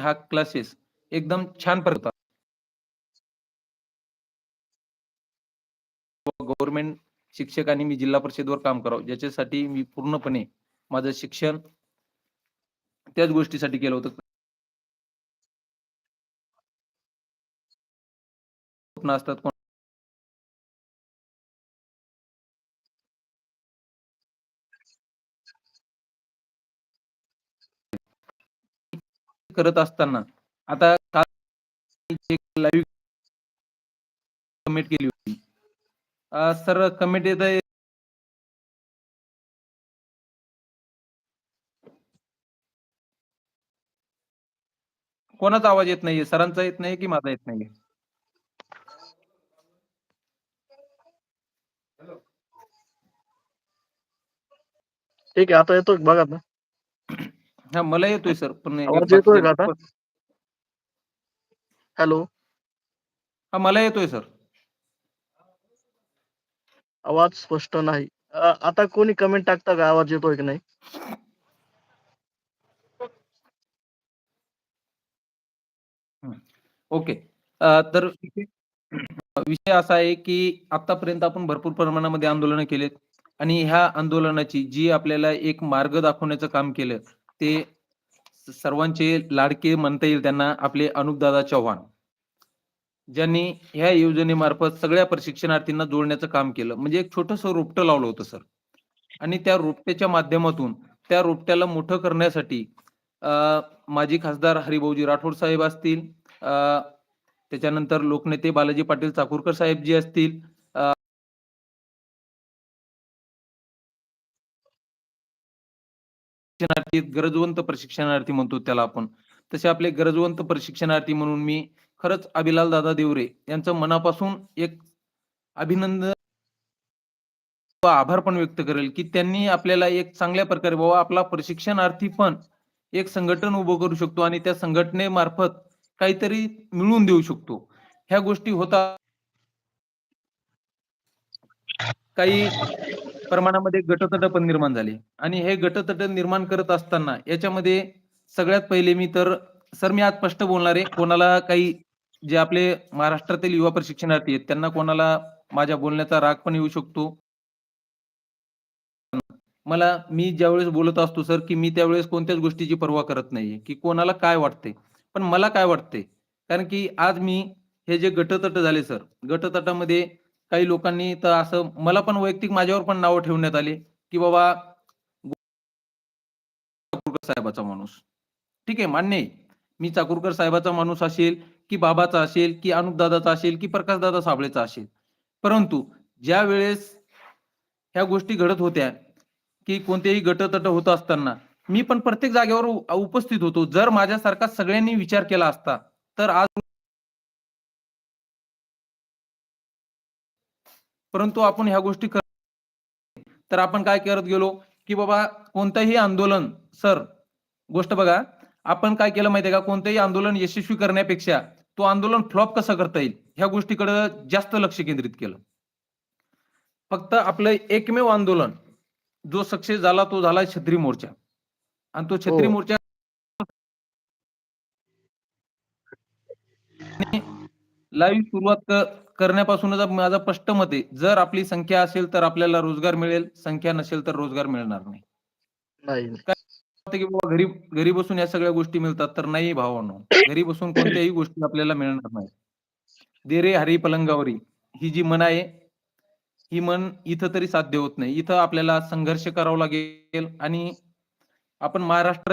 हा क्लासेस एकदम छान पडतात गव्हर्नमेंट शिक्षकांनी मी जिल्हा परिषदेवर काम करावं ज्याच्यासाठी मी पूर्णपणे माझं शिक्षण त्याच गोष्टीसाठी केलं होतं. असतात असतात करत असताना आता लाईव्ह कमेंट केली होती. सर कमेंट येत आहे कोणाचा आवाज येत नाहीये? सरांचा येत नाही की माझा येत नाहीये? ठीक आहे आता येतो बघा ना हा मला येतोय सर पण एक आवाज येतोय का बाकीचे- आता? हॅलो. हा मला येतोय सर. आवाज स्पष्ट नाही. अ, आता कोणी कमेंट टाकता का? आवाज येतोय की नाही? ओके. अ, तर विषय असा आहे की आतापर्यंत आपण भरपूर प्रमाणामध्ये आंदोलनं केलेत आणि ह्या आंदोलनाची जी आपल्याला एक मार्ग दाखवण्याचं काम केलं ते सर्वांचे लाडके म्हणता येईल त्यांना आपले अनुपदादा चव्हाण. ज्यांनी ह्या योजनेमार्फत सगळ्या प्रशिक्षणार्थींना जोडण्याचं काम केलं. म्हणजे एक छोटस रोपटं लावलं होतं सर. आणि त्या रोपट्याच्या माध्यमातून त्या रोपट्याला मोठं करण्यासाठी माजी खासदार हरिभाऊजी राठोड साहेब असतील त्याच्यानंतर लोकनेते बालाजी पाटील चाकूरकर साहेब जी असतील अ, प्रशिक्षणार्थी गरजवंत प्रशिक्षणार्थी म्हणतो त्याला आपण. तसे आपले गरजवंत प्रशिक्षणार्थी म्हणून मी खरंच अभिलाल दादा देवरे यांचं मनापासून एक अभिनंदन व आभार पण व्यक्त करेल की त्यांनी आपल्याला एक चांगल्या प्रकारे बाबा आपला प्रशिक्षणार्थी पण एक संघटन उभं करू शकतो आणि त्या संघटनेमार्फत काहीतरी मिळवून देऊ शकतो. ह्या गोष्टी होता काही प्रमाणामध्ये गटतट पण निर्माण झाले. आणि हे गटतट निर्माण करत असताना याच्यामध्ये सगळ्यात पहिले मी तर सर मी आज स्पष्ट बोलणार आहे कोणाला काही जे आपले महाराष्ट्रातील युवा प्रशिक्षणार्थी आहेत त्यांना कोणाला माझ्या बोलण्याचा राग पण येऊ शकतो. मला मी ज्यावेळेस बोलत असतो सर की मी त्यावेळेस कोणत्याच गोष्टीची पर्वा करत नाहीये की कोणाला काय वाटते पण मला काय वाटते कारण की आज मी हे जे गटतट झाले सर गटतटामध्ये काही लोकांनी तर असं मला पण वैयक्तिक माझ्यावर पण नावं ठेवण्यात आली की बाबा चाकूरकर साहेबाचा माणूस. ठीक आहे मान्य आहे. मी चाकूरकर साहेबाचा माणूस असेल की बाबाचा असेल की अनुपदादाचा असेल की प्रकाशदादा साबळेचा असेल. परंतु ज्या वेळेस ह्या गोष्टी घडत होत्या की कोणतेही गटतट होत असताना मी पण प्रत्येक जागेवर उपस्थित होतो. जर माझ्यासारखा सगळ्यांनी विचार केला असता तर आज परंतु आपण ह्या गोष्टी कर तर आपण काय करत गेलो की बाबा कोणतंही आंदोलन सर गोष्ट बघा आपण काय केलं माहितीये का? कोणतंही आंदोलन यशस्वी करण्यापेक्षा तो आंदोलन फ्लॉप कसं करता येईल? ह्या गोष्टीकडे जास्त लक्ष केंद्रित केलं. फक्त आपलं एकमेव आंदोलन जो सक्सेस झाला तो झाला छत्री मोर्चा. आणि तो छत्री हो. मोर्चा लाईव्ह सुरुवात करण्यापासूनच माझं स्पष्ट मत आहे. जर आपली संख्या असेल तर आपल्याला रोजगार मिळेल. संख्या नसेल तर रोजगार मिळणार नाही. की बाबा घरी घरी बसून या सगळ्या गोष्टी मिळतात तर नाही भावानो. घरी बसून कोणत्याही गोष्टी आपल्याला मिळणार नाही. देरे हरी पलंगावरी ही जी मन आहे ही मन इथं तरी साध्य होत नाही. इथं आपल्याला संघर्ष करावा लागेल आणि आपण महाराष्ट्र